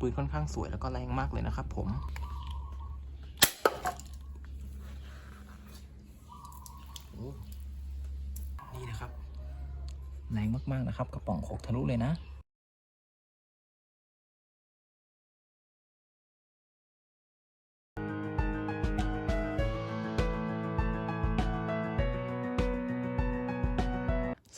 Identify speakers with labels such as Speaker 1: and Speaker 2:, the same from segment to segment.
Speaker 1: ปืนค่อนข้างสวยแล้วก็แรงมากเลยนะครับผมนี่นะครับ แรงมากๆนะครับ กระป๋องโขกทะลุเลยนะ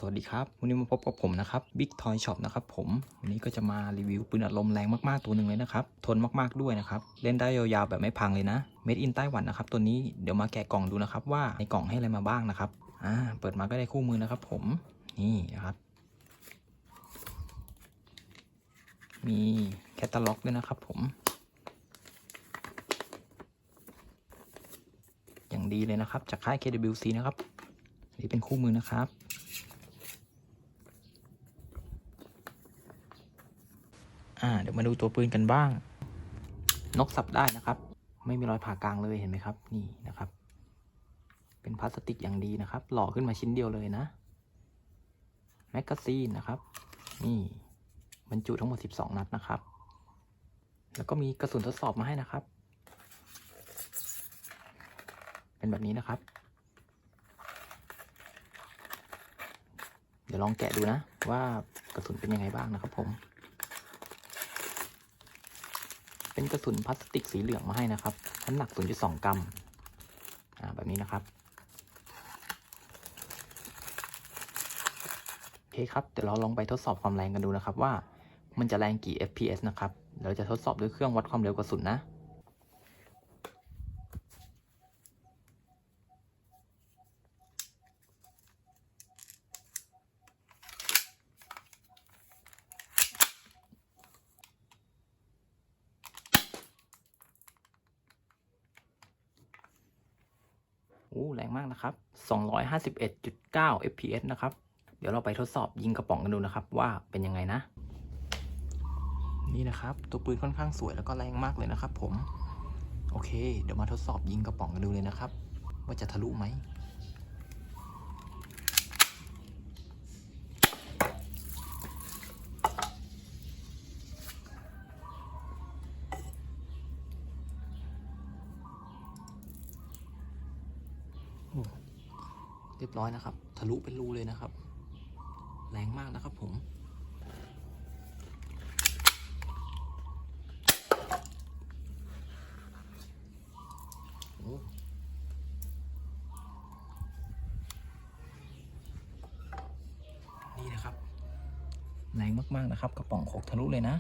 Speaker 1: สวัสดีครับ วันนี้มาพบกับผมนะครับ Big Toy Shop นะครับผม วันนี้ก็จะมารีวิวปืนอัดลมแรงมากๆตัวหนึ่งเลยนะครับ ทนมากๆด้วยนะครับ เล่นได้ยาวๆแบบไม่พังเลยนะ Made in ไต้หวันนะครับ ตัวนี้เดี๋ยวมาแกะกล่องดูนะครับ ว่าในกล่องให้อะไรมาบ้างนะครับ อ่า เปิดมาก็ได้คู่มือนะครับผม นี่นะครับ มีแคตตาล็อกด้วยนะครับผม อย่างดีเลยนะครับ จากค่าย KWC นะครับ นี่เป็นคู่มือนะครับ อ่า เดี๋ยวมาดูตัวปืนกันบ้าง นกสับได้นะครับ ไม่มีรอยผ่ากลางเลยเห็นไหมครับ นี่นะครับ เป็นพลาสติกอย่างดีนะครับ หล่อขึ้นมาชิ้นเดียวเลยนะแมกกาซีนนะครับ นี่บรรจุทั้งหมด 12 นัดนะครับ แล้วก็มีกระสุนทดสอบมาให้นะครับ เป็นแบบนี้นะครับ เดี๋ยวลองแกะดูนะว่ากระสุนเป็นยังไงบ้างนะครับผม เป็นกระสุนพลาสติกสีเหลืองมาให้นะครับน้ำหนัก 0.2 กรัมอ่าแบบนี้นะครับโอเคครับเดี๋ยวเราลองไปทดสอบความแรงกันดูนะครับว่ามันจะแรงกี่ fps นะครับเราจะทดสอบด้วยเครื่องวัดความเร็วกระสุนนะ โอ้แรงมากนะครับ 251.9 fps นะครับ เดี๋ยวเราไปทดสอบยิงกระป๋องกันดูนะครับ ว่าเป็นยังไงนะ นี่นะครับ ตัวปืนค่อนข้างสวยแล้วก็แรงมากเลยนะครับ ผม โอเค เดี๋ยวมาทดสอบยิงกระป๋องกันดูเลยนะครับ ว่าจะทะลุไหม เรียบร้อยนะครับ ทะลุเป็นรูเลยนะครับ แรงมากนะครับผม นี่นะครับ แรงมาก ๆ นะครับ กระป๋องโขกทะลุเลยนะ